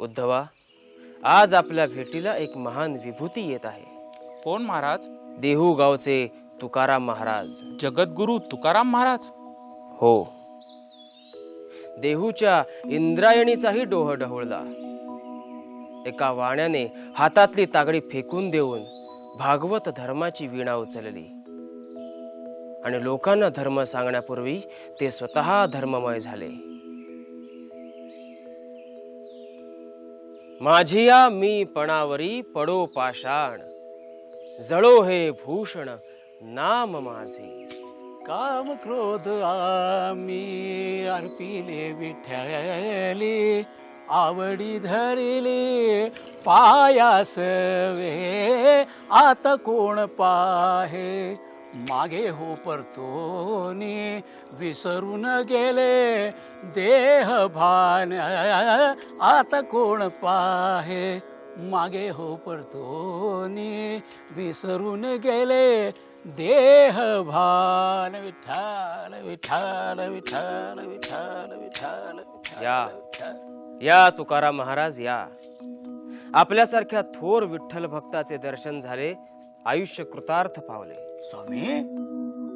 उद्धवा आज आपल्या भेटीला एक महान विभूती येत आहे. कोण महाराज? देहू गावचे तुकाराम महाराज. जगद्गुरु तुकाराम महाराज? हो. देहूच्या इंद्रायणीचाही डोह ढवळला. एका वाण्याने हातातली तागडी फेकून देऊन भागवत धर्माची वीणा उचलली. आणि लोकांना धर्म सांगण्यापूर्वी ते स्वतः धर्ममय झाले. माझिया मी पणावरी पडो पाषाण. जळो हे भूषण नाम माझे. काम क्रोध आम्ही अर्पिले विठ्ठले. आवडी धरिली पायास वे. आता कोण पाहे? मागे हो परतोनी विसरून गेले देह भान. आता कोण पाहे? मागे हो परतोनी विसरून गेले देह भान. विठ्ठल विठ्ठल विठ्ठल विठ्ठल विठ्ठल विठ्ठल या. या तुकाराम महाराज या. आपल्यासारख्या थोर विठ्ठल भक्ताचे दर्शन झाले आयुष्य कृतार्थ पावले. स्वामी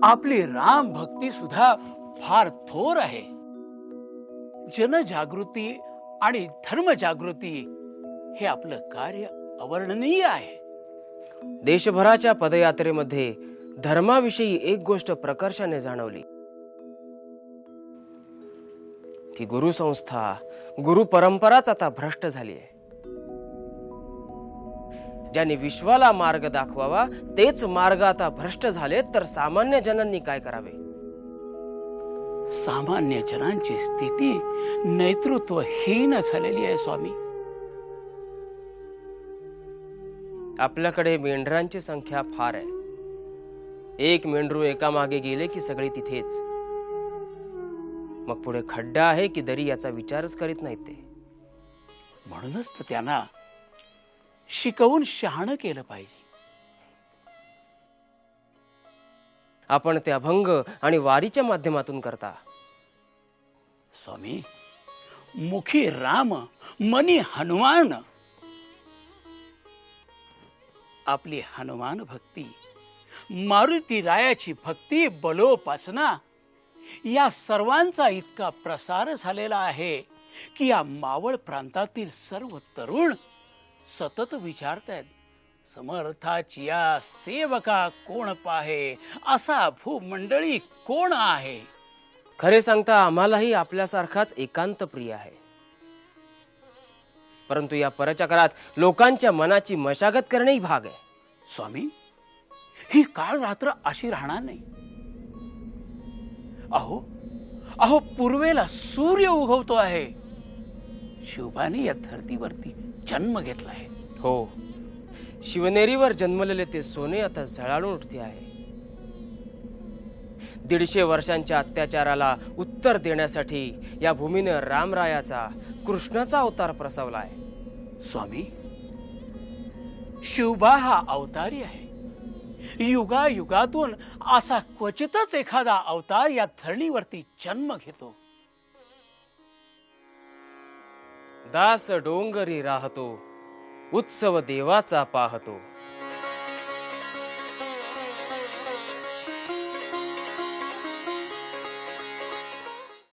आपली राम भक्ती सुद्धा फार थोर आहे. जनजागृती आणि धर्मजागृती हे आपलं कार्य अवर्णनीय आहे. देशभराच्या पदयात्रेमध्ये धर्माविषयी एक गोष्ट प्रकर्षाने जाणवली. की गुरुसंस्था गुरु परंपराच आता भ्रष्ट झाली आहे. ज्यांनी विश्वाला मार्ग दाखवावा तेच मार्ग आता भ्रष्ट झाले तर सामान्य जनांनी काय करावे? सामान्य जनांची स्थिती नेतृत्वहीन झालेली आहे स्वामी. आपल्याकडे मेंढरांची संख्या फार आहे. एक मेंढरू एका मागे गेले की सगळे तिथेच. मग पुढे खड्डा आहे की दरी याचा विचारच करीत नाहीत ते. म्हणूनच तर त्यांना शिकवून शहाणं केलं पाहिजे. आपण ते अभंग आणि वारीच्या माध्यमातून करता. स्वामी मुखी राम मनी हनुमान. आपली हनुमान भक्ती मारुती रायाची भक्ती बलोपासना या सर्वांचा इतका प्रसार झालेला आहे की या मावळ प्रांतातील सर्व तरुण सतत विचारतायत समर्थाची या सेवका कोण पाहे? असा भूमंडळी कोण आहे? खरे सांगता आम्हालाही आपल्यासारखाच एकांत प्रिय आहे. परंतु या परचक्रात लोकांच्या मनाची मशागत करणेही भाग आहे. स्वामी ही काळ रात्र अशी राहणार नाही. अहो अहो पूर्वेला सूर्य उगवतो आहे. शिवबाने या धरतीवरती जन्म घेतला आहे. हो. शिवनेरीवर जन्मलेले ते सोने आता झळाळून उठते आहे. दीडशे वर्षांच्या अत्याचाराला उत्तर देण्यासाठी या भूमीनं रामरायाचा कृष्णाचा अवतार प्रसवलाय. स्वामी शिवबा हा अवतारी आहे. युगा युगातून असा क्वचितच एखादा अवतार या धरणीवरती जन्म घेतो. दास डोंगरी राहतो उत्सव देवाचा पाहतो.